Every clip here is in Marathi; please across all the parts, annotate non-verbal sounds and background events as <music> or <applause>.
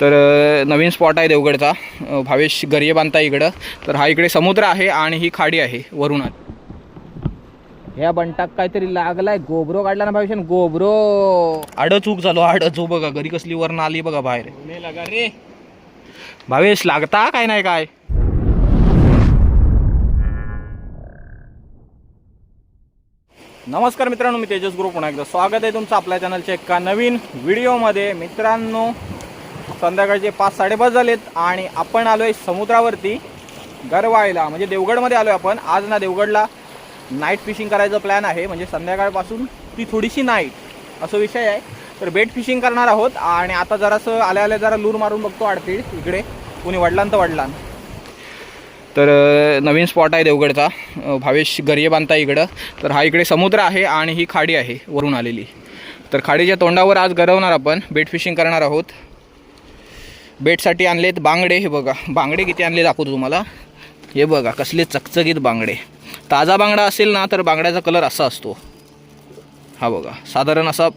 तर नवीन स्पॉट आहे देवगडचा. भावेश गर्ये बांधता इकडं. तर हा इकडे समुद्र आहे आणि ही खाडी आहे वरून. ह्या बंटाक काहीतरी लागलाय. गोबरो काढला ना भावेशन गोबरो! आड चूक झालो आड जो बघा घरी कसली वरण आली बघा बाहेर. लागा रे. भावेश लागता काय नाही काय? नमस्कार मित्रांनो मी तेजस गुरु पुन्हा एकदा. स्वागत आहे तुमचं आपल्या चॅनलच्या एका नवीन व्हिडिओमध्ये मित्रांनो संध्याकाळचे पाच साडेपाच झालेत आणि आपण आलो आहे समुद्रावरती गरवायला म्हणजे देवगडमध्ये आलो आहे आपण. आज ना देवगडला नाईट फिशिंग करायचं प्लॅन आहे. म्हणजे संध्याकाळपासून ती थोडीशी नाईट असं विषय आहे. तर बेट फिशिंग करणार आहोत आणि आता जरासं आल्या आल्या जरा लूर मारून बघतो आडतीड. इकडे कुणी वडलान तर वडलान. तर नवीन स्पॉट आहे देवगडचा. भावेश गरिये बांधता इकडं. तर हा इकडे समुद्र आहे आणि ही खाडी आहे वरून आलेली. तर खाडीच्या तोंडावर आज गरवणार आपण. बेट फिशिंग करणार आहोत. बेटसाठी आणलेत बांगडे हे बघा. बांगडे किती आणले दाखवतो तुम्हाला. हे बघा कसले चकचकीत बांगडे. ताजा बांगडा असेल ना तर बांगड्याचा कलर असा असतो. हा बघा साधारण असा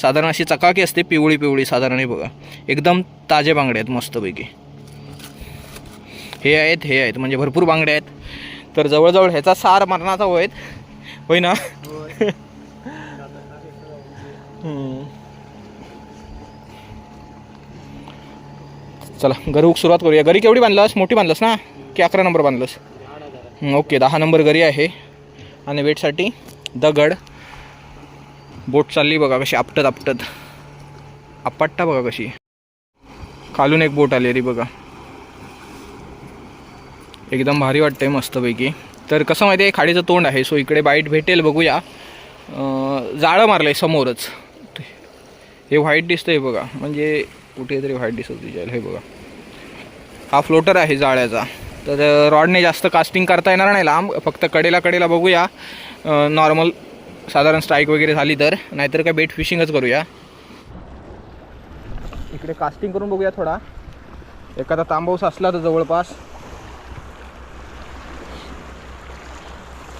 साधारण अशी चकाकी असते पिवळी पिवळी साधारण हे बघा. एकदम ताजे बांगडे आहेत मस्तपैकी. हे आहेत हे आहेत म्हणजे भरपूर बांगडे आहेत. तर जवळजवळ ह्याचा सार मरणाचा होय होय. ना <laughs> चला गरीक सुरुवात करूया. घरी केवढी बांधलास? मोठी बांधलास ना? की अकरा नंबर बांधलास? ओके दहा नंबर घरी आहे. आणि वेटसाठी दगड. बोट चालली बघा कशी आपटत आपटत. आपट्टा बघा कशी. खालून एक बोट आली रे बघा. एकदम भारी वाटतंय मस्तपैकी. तर कसं माहिती आहे खाडीचं तोंड आहे सो इकडे बाईट भेटेल बघूया. जाळं मारलं आहे समोरच. हे व्हाईट दिसतंय बघा. म्हणजे कुठेतरी व्हाईट दिसत तिच्या हे बघा. हा फ्लोटर आहे जाळ्याचा. तर रॉडने जास्त कास्टिंग करता येणार नाही लांब. फक्त कडेला कडेला बघूया. नॉर्मल साधारण स्ट्राईक वगैरे झाली तर. नाहीतर काय बेट फिशिंगच करूया. इकडे कास्टिंग करून बघूया थोडा. एखादा तांबवस असला तर जवळपास.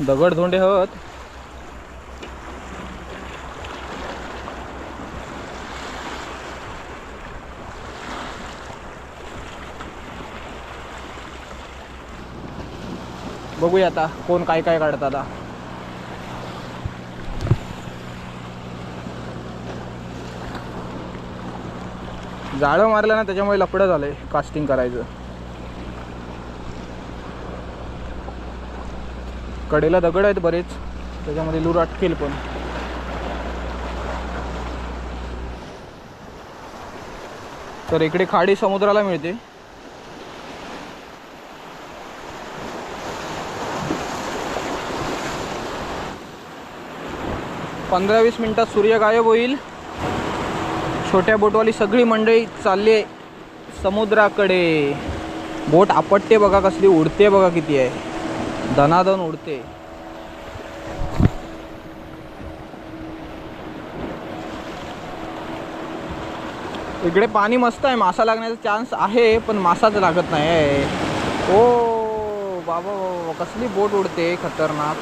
दगड धोंडे हत. बघूया आता कोण काय काय काढत आता. जाळं मारलं ना त्याच्यामुळे लपडं झालंय कास्टिंग करायचं. कडेला दगड आहेत बरेच त्याच्यामध्ये लूर अटकेल पण. तर इकडे खाडी समुद्राला मिळते. पंधरा वीस मिनटात सूर्य गायब होईल. छोट्या बोटवाली सगळी मंडळी चालली आहे समुद्राकडे. बोट आपटते बघा कसली उडते बघा किती आहे. धनाधन उडते. इकडे पाणी मस्त आहे मासा लागण्याचा चान्स आहे पण मासाच लागत नाही आहे ओ बाबा बाबा कसली बोट उडते खतरनाक.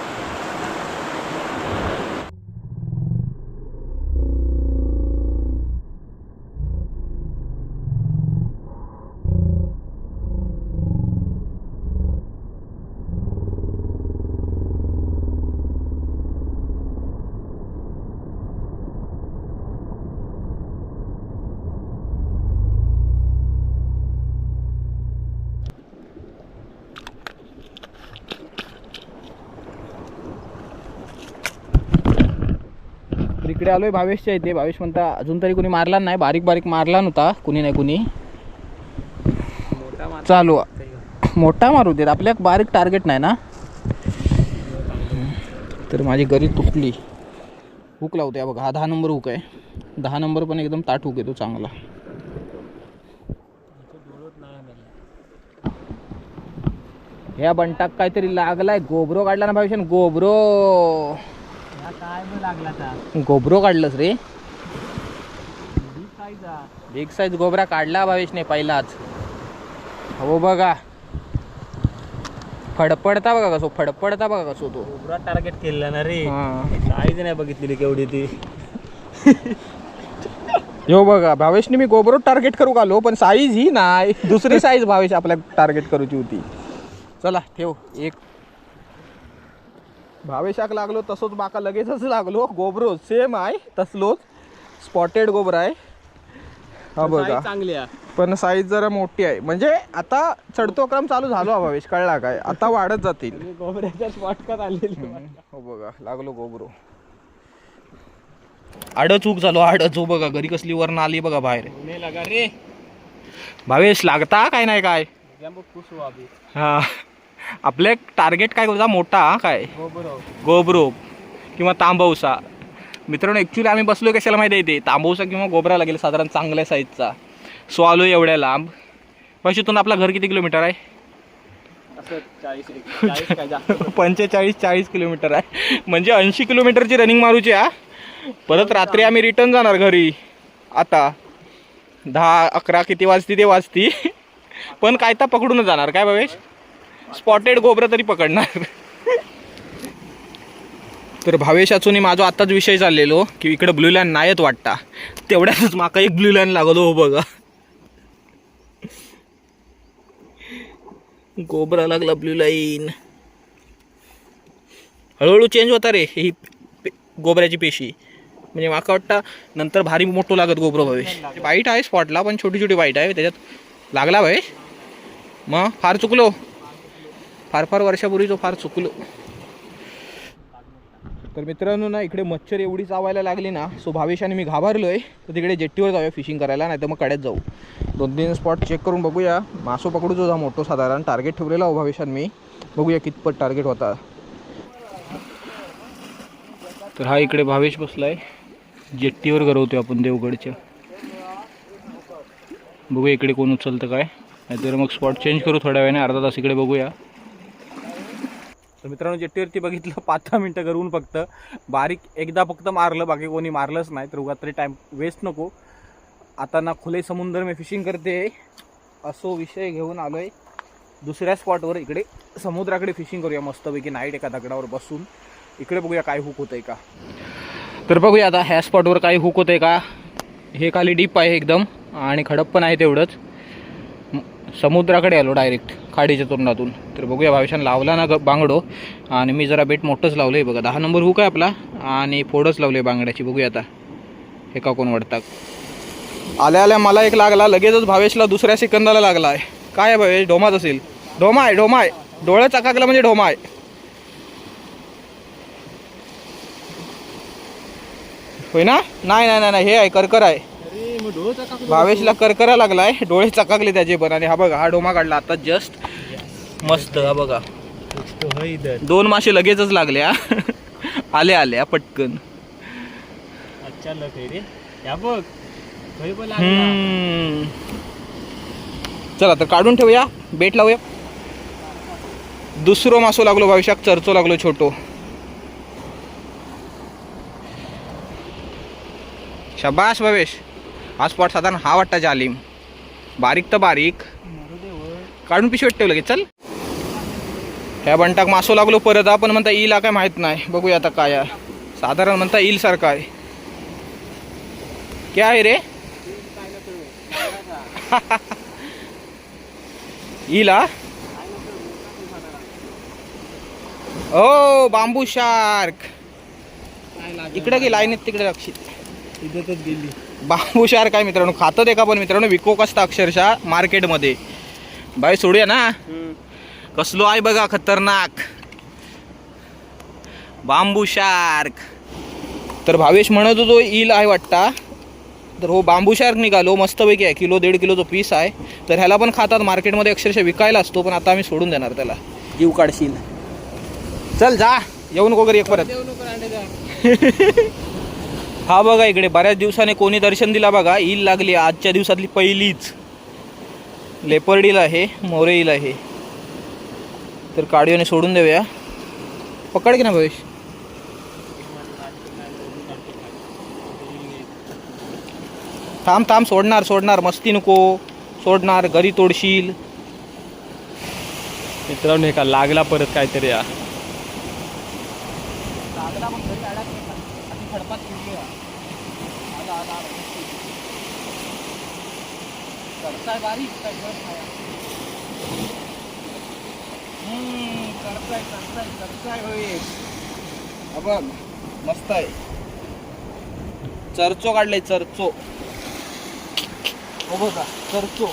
तर इकडे आलोय भावेशच्या इथे. भावेश म्हणता अजून तरी कुणी मारला नाही. बारीक बारीक मारला नव्हता कुणी नाही कुणी. चालू. मोठा मारू देत आपल्या बारीक टार्गेट नाही ना? तर माझी गरी तुटली. हुक लावते बघा. हा दहा नंबर हुक आहे. दहा नंबर पण एकदम ताट हुक येतो चांगला. ह्या बंटाक काहीतरी लागलाय. गोबरो काढला ना भावेशन गोबरो. गोबरो काढलंस रे. बिग साईज गोबरा काढला भावेशने पहिलाच. हो बघा. फडफडता बघा कसो फडफडता बघा कसो तो कोबरा टार्गेट केलेला ना रे. हा. काहीच नाही बघितलेली केवढी ती. यो बघा भावेशने मी गोबरो टार्गेट करू आलो पण साईज ही नाही. दुसरी साईज भावेश आपल्या टार्गेट करूची होती. चला ठेव. एक भावेशाक लागलो तसोच माका लगेचच लागलो. गोबरो सेम आहे तसलोच. स्पॉटेड गोबर आहे. हा बघा. चांगली आहे. पण साईज जरा मोठी आहे. म्हणजे आता चढतो क्रम चालू झालो हा भावेश कळला काय? आता वाढत जातील. गोबऱ्याच्या स्पॉटकात आलेली हो बघा लागलो गोबरो. आड चूक झालो आड चूक बघा घरी कसली वरण आली बघा बाहेर. लागा रे. भावेश लागता काय नाही काय? हा. आपले टार्गेट काय होता मोठा? हा काय? गोबरूप किंवा तांबवसा. मित्रांनो ॲक्च्युली आम्ही बसलो कशाला माहिती आहे ते तांबवसा किंवा गोबरा लागेल साधारण चांगल्या साईजचा सो आलो एवढ्या लांब. पैशातून आपला घर किती किलोमीटर आहे? चाळीस काय पंचेचाळीस चाळीस किलोमीटर आहे. म्हणजे ऐंशी किलोमीटरची रनिंग मारूची हा. परत रात्री आम्ही रिटर्न जाणार घरी. आता. दहा अकरा किती वाजती ते वाजती. पण काय तर पकडूनच जाणार काय भावेश? स्पॉटेड गोबरं तरी पकडणार. तर भावेश अचून माझा आताच विषय चाललेलो की इकडे ब्लू लाईन नाहीत वाटता. तेवढ्यातच माका एक ब्लू लाईन लागलो हो बघा. गोबरा लागला ब्लू लाईन हळूहळू चेंज होता रे ही पे- गोबऱ्याची पेशी. म्हणजे माका वाटतं नंतर भारी मोठं लागत गोबरो भावेश. वाईट आहे स्पॉटला पण छोटी छोटी वाईट आहे. त्याच्यात लागला भावेश. मग फार चुकलो. फार फार वर्षापूर्वी तो फार चुकलो. तर मित्रांनो ना इकडे मच्छर एवढी चावायला लागली ना सो भावेशाने मी घाबरलोय. तर तिकडे जेट्टीवर जाऊया फिशिंग करायला नाही तर मग कड्यात जाऊ. दोन तीन स्पॉट चेक करून बघूया. मासो पकडू जो जा मोठो साधारण. टार्गेट ठेवलेला हो भावेशान मी. बघूया कितपत टार्गेट होता. तर हा इकडे भावेश बसलाय. जेट्टीवर गरवतोय आपण देवगडच्या. बघूया इकडे कोण उचलतं काय. नाहीतर मग स्पॉट चेंज करू थोड्या वेळाने. अर्धा तास इकडे बघूया. तर मित्रांनो जेट्टीवरती बघितलं <laughs> पाच दहा मिनटं करून फक्त. बारीक एकदा फक्त मारलं बाकी कोणी मारलंच नाही तर उगात तरी टाईम वेस्ट नको. आता ना खुले समुद्र मी फिशिंग करते. असो विषय घेऊन आलोय. दुसऱ्या स्पॉटवर इकडे समुद्राकडे फिशिंग करूया मस्तपैकी नाईट एका दगडावर बसून. इकडे बघूया काय हुक होतंय का. तर बघूया आता ह्या स्पॉटवर काय हुक होतंय का. हे खाली डीप आहे एकदम आणि खडप पण आहे तेवढंच. समुद्राकडे आलो डायरेक्ट खाडीच्या तोंडातून. तर बघूया भावेशान लावला ना ग बांगडो. आणि मी जरा बेट मोठंच लावलं आहे बघा. दहा नंबर हुक आहे आपला. आणि फोडच लावले बांगड्याची. बघूया आता. हे का कोण वाटतात आल्या आल्या मला एक लागला. लगेचच भावेशला दुसऱ्या सेकंदाला लागला आहे काय आहे भावेश? ढोमाच असेल. ढोमा आहे ढोमा आहे डोळे चकाकला म्हणजे ढोमा आहे होय ना? नाही नाही नाही, नाही. हे आहे करकर आहे. भावेशला करकरा लागलाय. डोळे चकाकले त्याचे पण आणि हा बघा हा डोमा काढला आता जस्ट मस्त हा बघा. दोन मासे लगेचच लागले हा आले आले हा पटकन. अच्छा लक रे. या बघ. चला तर काढून ठेवूया. बेट लावूया. दुसरो मासो लागलो भविष्यात चर्चो लागलो छोटो. शबाश भवेश. हा स्पॉट साधारण हा वाटता जालिम. बारीक तर बारीक. काढून पिशवीत ठेवलं की चल. ह्या बंटाक मासो लागलो परत आपण म्हणता इला काय माहीत नाही. बघूया आता काय आहे. साधारण म्हणता ईल सारखा आहे. क्या आहे रे? <laughs> ईला ओ बांबू शार्क. इकडे गे लाईनीत तिकडे लक्षित इथंच गेली. बांबू शार्क आहे मित्रांनो? खातं ते का पण मित्रांनो? विकोक असतं अक्षरशः मार्केटमध्ये. बाई सोडूया ना? कसलो आहे बघा खतरनाक. बांबू शार्क तर भावेश म्हणत होतो ईल आहे वाटता. तर हो बांबू शार्क निघालो मस्तपैकी आहे. किलो दीड किलोचा पीस आहे. तर ह्याला पण खातात मार्केटमध्ये अक्षरशः विकायला असतो पण आता आम्ही सोडून देणार त्याला. जीव काढशील. चल जा. येऊ नको घरी एक परत. <laughs> हा बघा इकडे बऱ्याच दिवसाने कोणी दर्शन दिला बघा ईल लागली आजच्या दिवसातली पहिलीच. लेपर्डील आहे मोरेईल आहे. तर काडिओने सोडून देऊया. पकड की ना भवेश थांब थांब सोडणार सोडणार मस्ती नको. सोडणार घरी तोडशील. मित्रांनो हे का लागला परत काहीतरी या. करताय बारीक सगळं खाया. बारी करताय करताय करताय होय. हा बघ मस्त आहे. चरचो काढले चरचो. हो बघा चरचो.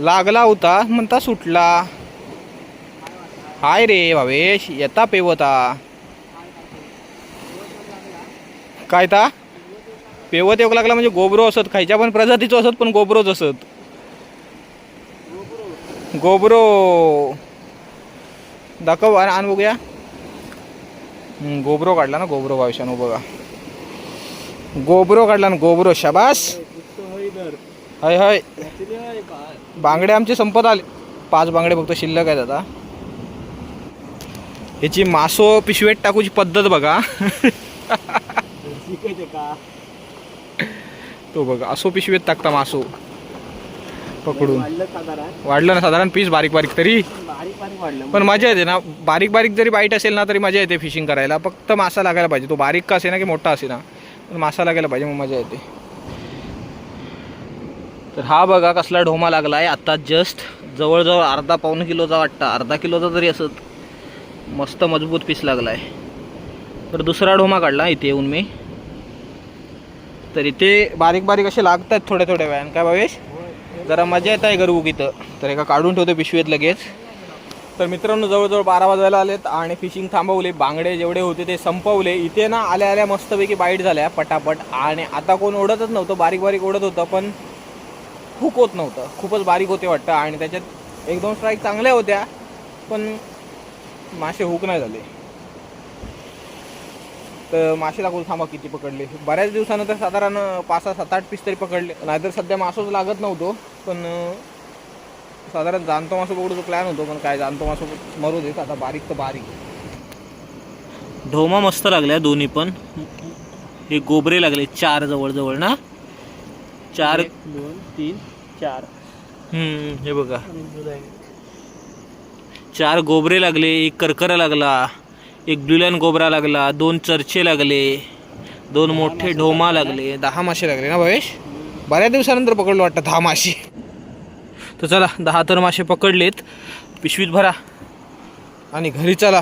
लागला होता म्हणता सुटला. हाय रे भावेश येता पेवता. काय ता? पेवत येऊ लागला म्हणजे गोबरो असत खायच्या पण प्रजातीचो असत पण गोबरोच असत. गोबरो. दाखव आण बघूया. गोबरो काढला ना गोबरो भावेशानो बघा. गोबरो काढला ना गोबरो शाबास. हय हय. बांगडे आमचे संपत आले. पाच बांगडे फक्त शिल्लक आहेत आता. ह्याची मासो पिशवेत टाकूची पद्धत बघा. <laughs> का? तो बघा असो पिशवेत टाकता मासो. पकडून. वाढलं साधारण. वाढलं ना साधारण पीस बारीक बारीक तरी. बारीक बारीक वाढलं पण मजा येते ना बारीक बारीक जरी बाईट असेल ना तरी मजा येते फिशिंग करायला. फक्त मासा लागायला पाहिजे. तो बारीक का असे ना की मोठा असे ना पण मासा लागायला पाहिजे मग मजा येते. तर हा बघा कसला ढोमा लागला आहे आता जस्ट जवळजवळ अर्धा पाऊण किलोचा वाटतं. अर्धा किलोचा तरी असत मस्त मजबूत पीस लागला आहे तर दुसरा ढोमा काढला इथे येऊन मी. तर इथे बारीक बारीक असे लागत आहेत थोड्या थोड्या वेळानं. काय भावेश? जरा मजा येत आहे गरबूक इथं तर एका काढून ठेवतो पिशवीत लगेच. तर मित्रांनो जवळजवळ बारा वाजायला आलेत आणि फिशिंग थांबवले. बांगडे जेवढे होते ते संपवले. इथे ना आल्या आल्या मस्तपैकी बाईट झाल्या पटापट. आणि आता कोण ओढतच नव्हतं बारीक बारीक ओढत होतं पण हुक होत नव्हतं. खूपच बारीक होते वाटतं. आणि त्याच्यात एक दोन स्ट्राईक चांगल्या होत्या पण मासे हुक नाही झाले. तर मासे दाखवून थांबा किती पकडले. बऱ्याच दिवसानंतर साधारण पाच सहा सात आठ पीस तरी पकडले. नाहीतर सध्या मासोच लागत नव्हतो पण साधारण जाणतो मासो पकडूचा प्लॅन होतो पण काय जाणतो मासो मरू देत. आता बारीक तर बारीक. ढोमा मस्त लागल्या दोन्ही पण. हे गोबरे लागले चार जवळ जवळ ना? चार दोन तीन चार. हम्म, हे बघा. चार गोबरे लागले एक करकरा लागला. एक ब्ल्युलॅन गोबरा लागला दोन चर्चे लागले दोन मोठे ढोमा लागले. दहा मासे लागले ना भावेश? बऱ्याच दिवसानंतर पकडलं वाटतं दहा मासे. तर चला दहा तर मासे पकडलेत. पिशवीत भरा. आणि घरी चला.